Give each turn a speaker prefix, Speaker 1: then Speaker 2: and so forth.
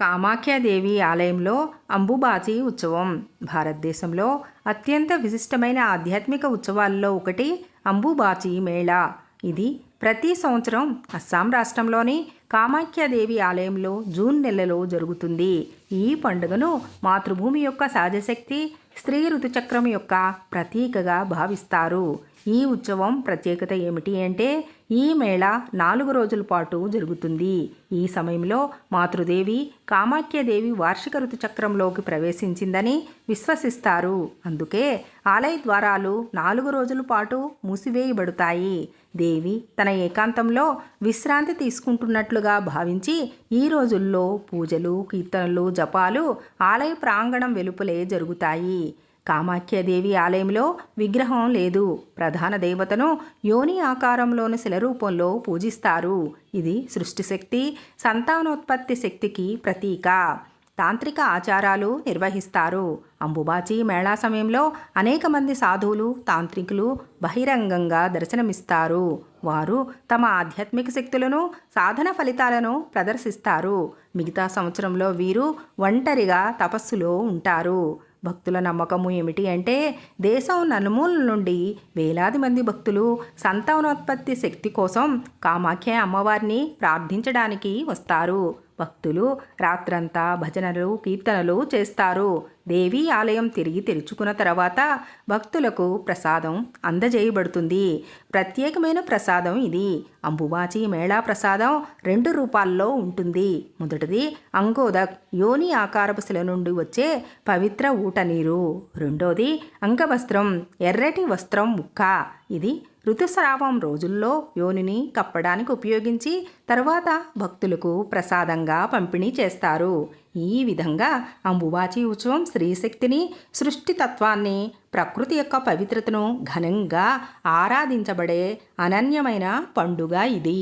Speaker 1: కామాఖ్యాదేవి ఆలయంలో అంబుబాచి ఉత్సవం. భారతదేశంలో అత్యంత విశిష్టమైన ఆధ్యాత్మిక ఉత్సవాల్లో ఒకటి అంబుబాచి మేళా. ఇది ప్రతి సంవత్సరం అస్సాం రాష్ట్రంలోని కామాఖ్యాదేవి ఆలయంలో జూన్ నెలలో జరుగుతుంది. ఈ పండుగను మాతృభూమి యొక్క సహజశక్తి స్త్రీ ఋతుచక్రం యొక్క ప్రతీకగా భావిస్తారు. ఈ ఉత్సవం ప్రత్యేకత ఏమిటి అంటే ఈ మేళ నాలుగు రోజుల పాటు జరుగుతుంది. ఈ సమయంలో మాతృదేవి కామాఖ్యదేవి వార్షిక ఋతుచక్రంలోకి ప్రవేశించిందని విశ్వసిస్తారు. అందుకే ఆలయ ద్వారాలు నాలుగు రోజుల పాటు మూసివేయబడతాయి. దేవి తన తన ఏకాంతంలో విశ్రాంతి తీసుకుంటున్నట్లుగా భావించి ఈ రోజుల్లో పూజలు కీర్తనలు జపాలు ఆలయ ప్రాంగణం వెలుపలే జరుగుతాయి. కామాఖ్యదేవి ఆలయంలో విగ్రహం లేదు. ప్రధాన దేవతను యోని ఆకారంలోని శిలరూపంలో పూజిస్తారు. ఇది సృష్టిశక్తి సంతానోత్పత్తి శక్తికి ప్రతీక. తాంత్రిక ఆచారాలు నిర్వహిస్తారు. అంబుబాచి మేళా సమయంలో అనేక మంది సాధువులు తాంత్రికులు బహిరంగంగా దర్శనమిస్తారు. వారు తమ ఆధ్యాత్మిక శక్తులను సాధన ఫలితాలను ప్రదర్శిస్తారు. మిగతా సంవత్సరంలో వీరు ఒంటరిగా తపస్సులో ఉంటారు. భక్తుల నమ్మకము ఏమిటి అంటే దేశం నలుమూల నుండి వేలాది మంది భక్తులు సంతానోత్పత్తి శక్తి కోసం కామాఖ్య అమ్మవారిని ప్రార్థించడానికి వస్తారు. భక్తులు రాత్రంతా భజనలు కీర్తనలు చేస్తారు. దేవీ ఆలయం తిరిగి తెరుచుకున్న తర్వాత భక్తులకు ప్రసాదం అందజేయబడుతుంది. ప్రత్యేకమైన ప్రసాదం ఇది. అంబుబాచి మేళా ప్రసాదం రెండు రూపాల్లో ఉంటుంది. మొదటిది అంగోదక్ యోని ఆకారపు శిల నుండి వచ్చే పవిత్ర ఊట నీరు. రెండోది అంగవస్త్రం ఎర్రటి వస్త్రం ముక్క. ఇది ఋతుస్రావం రోజుల్లో యోనిని కప్పడానికి ఉపయోగించి తర్వాత భక్తులకు ప్రసాదంగా పంపిణీ చేస్తారు. ఈ విధంగా అంబువాచి ఉత్సవం స్త్రీశక్తిని సృష్టితత్వాన్ని ప్రకృతి యొక్క పవిత్రతను ఘనంగా ఆరాధించబడే అనన్యమైన పండుగ ఇది.